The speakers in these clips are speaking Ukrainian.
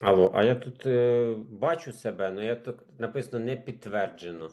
Алло, а я тут е, бачу себе, але я тут написано не підтверджено.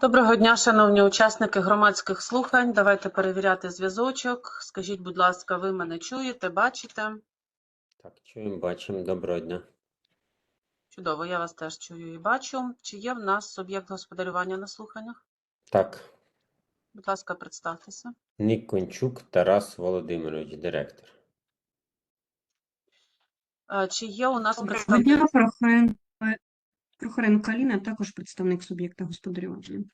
Доброго дня, шановні учасники громадських слухань. Давайте перевіряти зв'язочок. Скажіть, будь ласка, ви мене чуєте, бачите? Так, чуємо, бачимо. Доброго дня. Чудово, я вас теж чую і бачу. Чи є в нас суб'єкт господарювання на слуханнях? Так, Будь ласка, представтеся. Нікончук Тарас Володимирович, директор. Е, Чи є у нас Доброго представник? дня, Прохоренко, Прохоренко Аліна, також представник суб'єкта господарювання.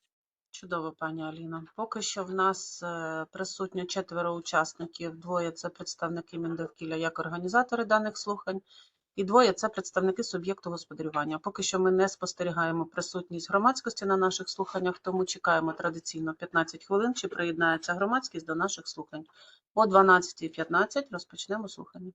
Чудово, пані Аліна. Поки що в нас е, присутньо четверо учасників. Двоє це представники Міндовкілля як організатори даних слухань, і двоє це представники суб'єкту господарювання. Поки що ми не спостерігаємо присутність громадськості на наших слуханнях, тому чекаємо традиційно 15 хвилин, чи приєднається громадськість до наших слухань. О 12.15 розпочнемо слухання.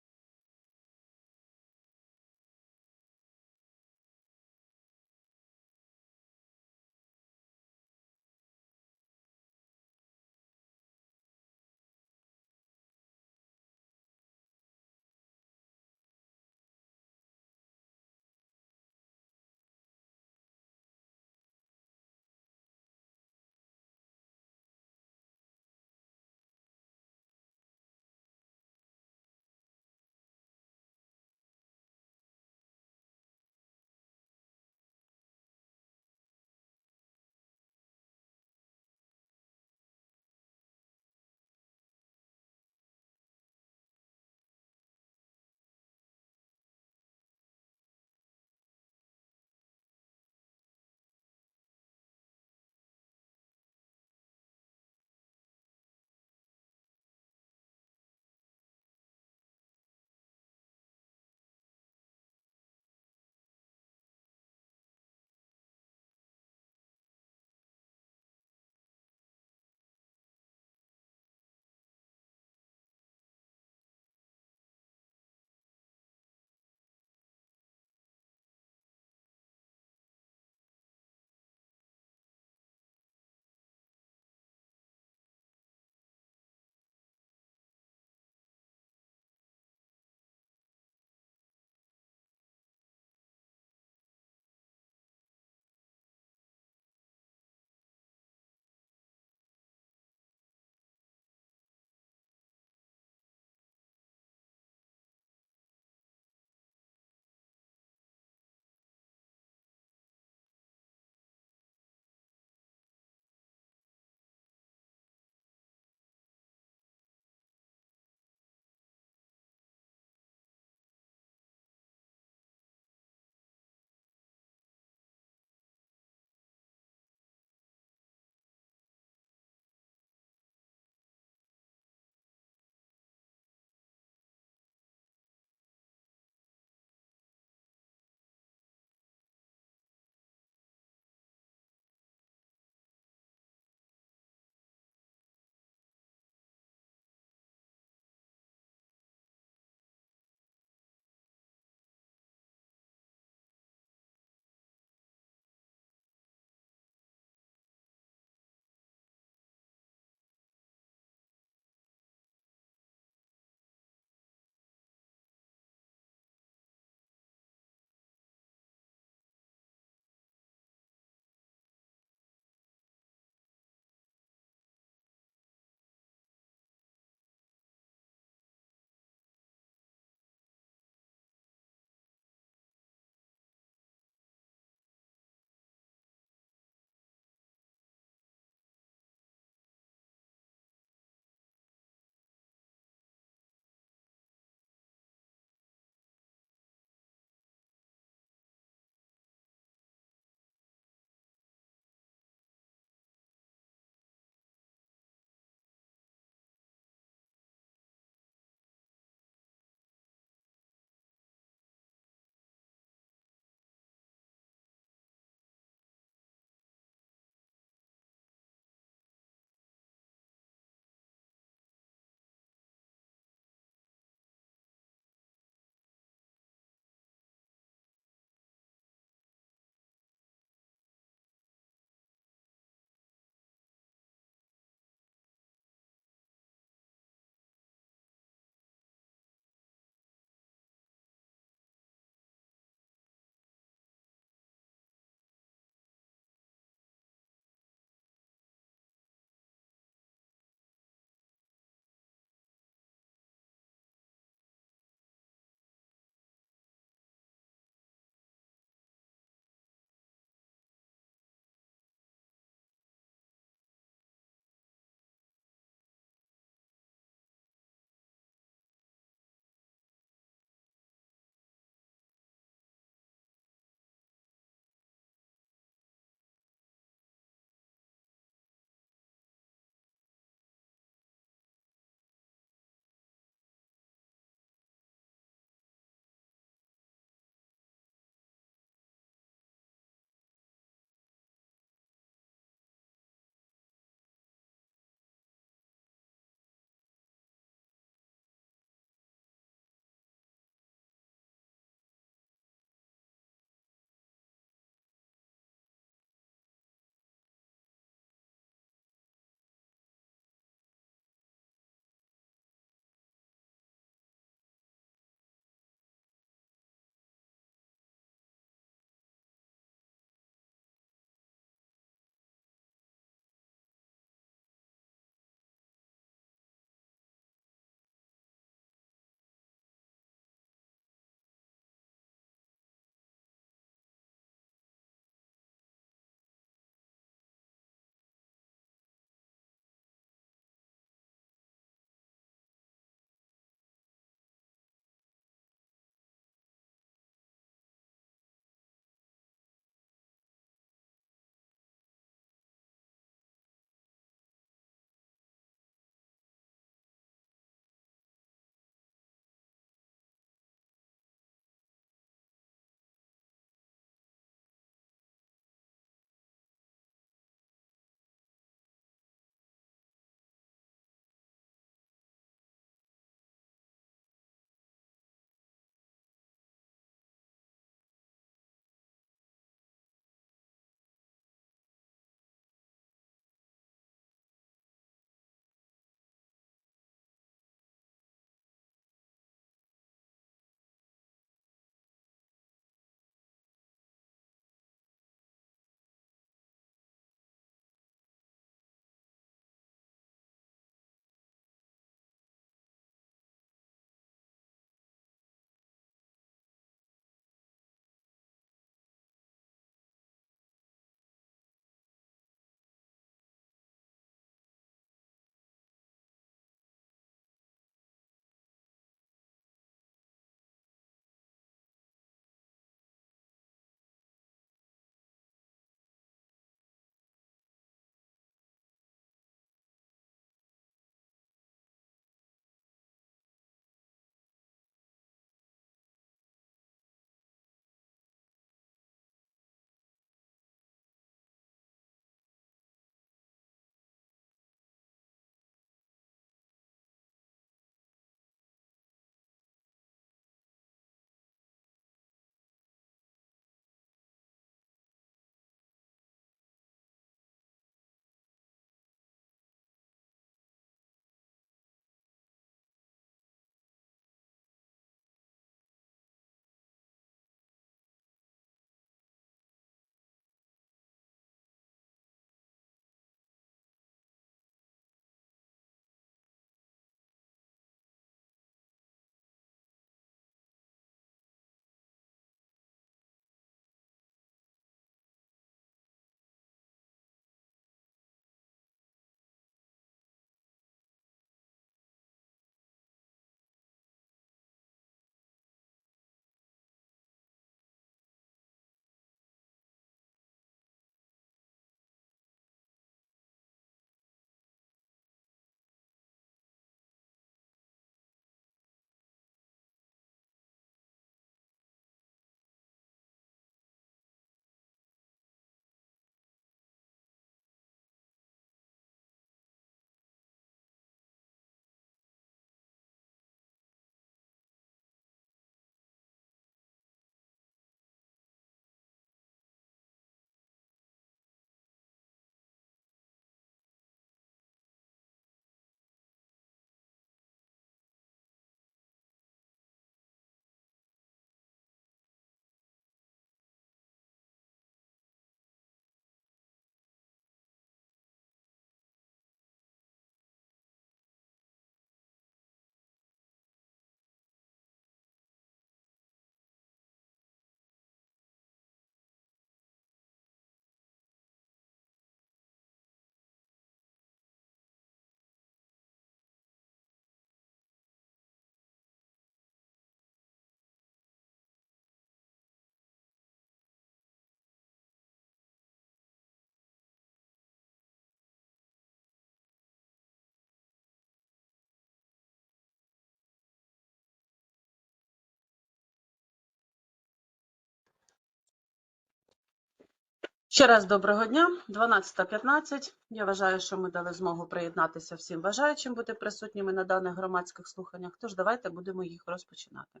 Ще раз доброго дня. 12.15. Я вважаю, що ми дали змогу приєднатися всім бажаючим бути присутніми на даних громадських слуханнях. Тож давайте будемо їх розпочинати.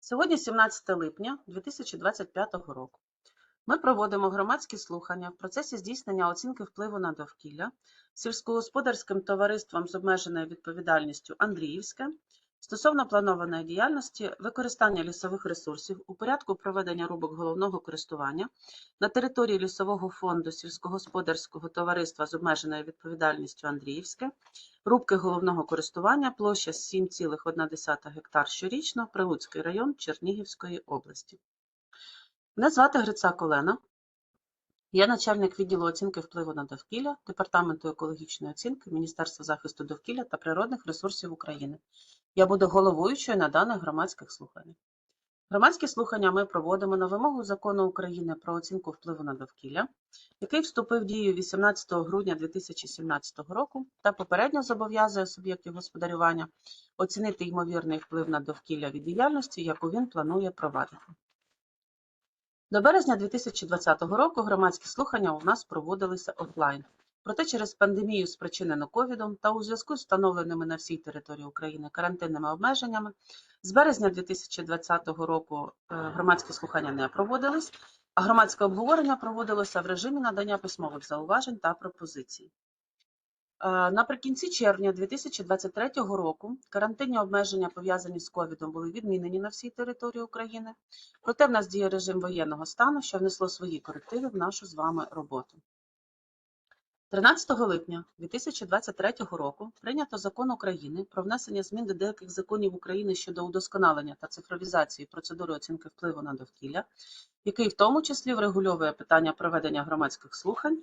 Сьогодні 17 липня 2025 року. Ми проводимо громадські слухання в процесі здійснення оцінки впливу на довкілля сільськогосподарським товариством з обмеженою відповідальністю Андріївське стосовно планованої діяльності використання лісових ресурсів у порядку проведення рубок головного користування на території лісового фонду сільськогосподарського товариства з обмеженою відповідальністю Андріївське, рубки головного користування, площа 7,1 гектар щорічно, Прилуцький район Чернігівської області. Мене звати Грицак Олена. Я начальник відділу оцінки впливу на довкілля Департаменту екологічної оцінки Міністерства захисту довкілля та природних ресурсів України. Я буду головуючою на даних громадських слуханнях. Громадські слухання ми проводимо на вимогу Закону України про оцінку впливу на довкілля, який вступив в дію 18 грудня 2017 року та попередньо зобов'язує суб'єктів господарювання оцінити ймовірний вплив на довкілля від діяльності, яку він планує провадити. До березня 2020 року громадські слухання у нас проводилися офлайн. Проте через пандемію, спричинену ковідом та у зв'язку з встановленими на всій території України карантинними обмеженнями, з березня 2020 року е, громадські слухання не проводились, а громадське обговорення проводилося в режимі надання письмових зауважень та пропозицій. Е, Наприкінці червня 2023 року карантинні обмеження, пов'язані з ковідом, були відмінені на всій території України. Проте в нас діє режим воєнного стану, що внесло свої корективи в нашу з вами роботу. 13 липня 2023 року прийнято закон України про внесення змін до деяких законів України щодо удосконалення та цифровізації процедури оцінки впливу на довкілля, який в тому числі врегульовує питання проведення громадських слухань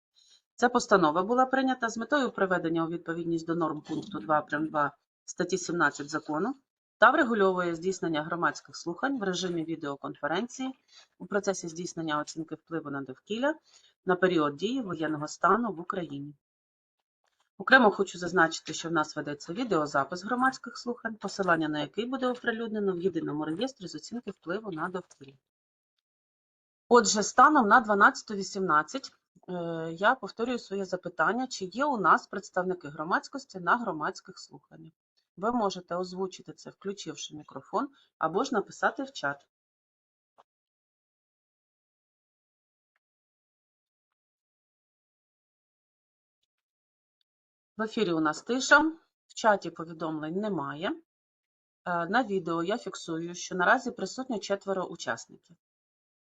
Ця постанова була прийнята з метою приведення у відповідність до норм пункту 2 прим. 2 статті 17 закону та врегульовує здійснення громадських слухань в режимі відеоконференції у процесі здійснення оцінки впливу на довкілля на період дії воєнного стану в Україні. Окремо хочу зазначити, що в нас ведеться відеозапис громадських слухань, посилання на який буде оприлюднено в єдиному реєстрі з оцінки впливу на довкілля. Отже, станом на 12.18 е, я повторюю своє запитання, чи є у нас представники громадськості на громадських слуханнях. Ви можете озвучити це, включивши мікрофон, або ж написати в чат. В ефірі у нас тиша, в чаті повідомлень немає. Е, На відео я фіксую, що наразі присутні четверо учасників.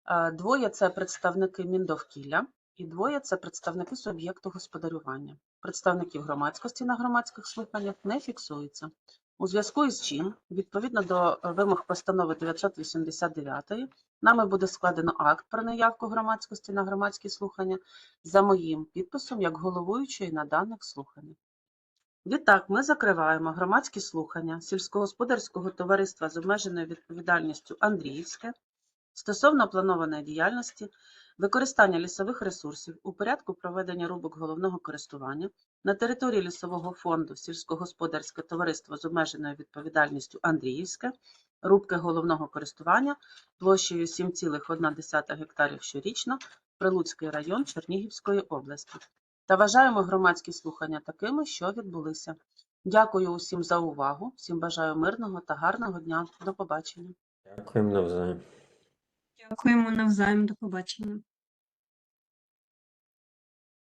Е, Двоє це представники Міндовкілля і двоє це представники суб'єкту господарювання. Представників громадськості на громадських слуханнях не фіксується. У зв'язку із чим, відповідно до е, вимог постанови 989, нами буде складено акт про неявку громадськості на громадські слухання за моїм підписом як головуючої на даних слуханнях. Відтак, ми закриваємо громадські слухання сільськогосподарського товариства з обмеженою відповідальністю Андріївське стосовно планованої діяльності, використання лісових ресурсів у порядку проведення рубок головного користування на території лісового фонду сільськогосподарське товариство з обмеженою відповідальністю Андріївське, рубки головного користування площею 7,1 гектарів щорічно, Прилуцький район Чернігівської області. Та вважаємо громадські слухання такими, що відбулися. Дякую усім за увагу, всім бажаю мирного та гарного дня. До побачення. Дякуємо навзаєм. Дякуємо навзаєм. До побачення.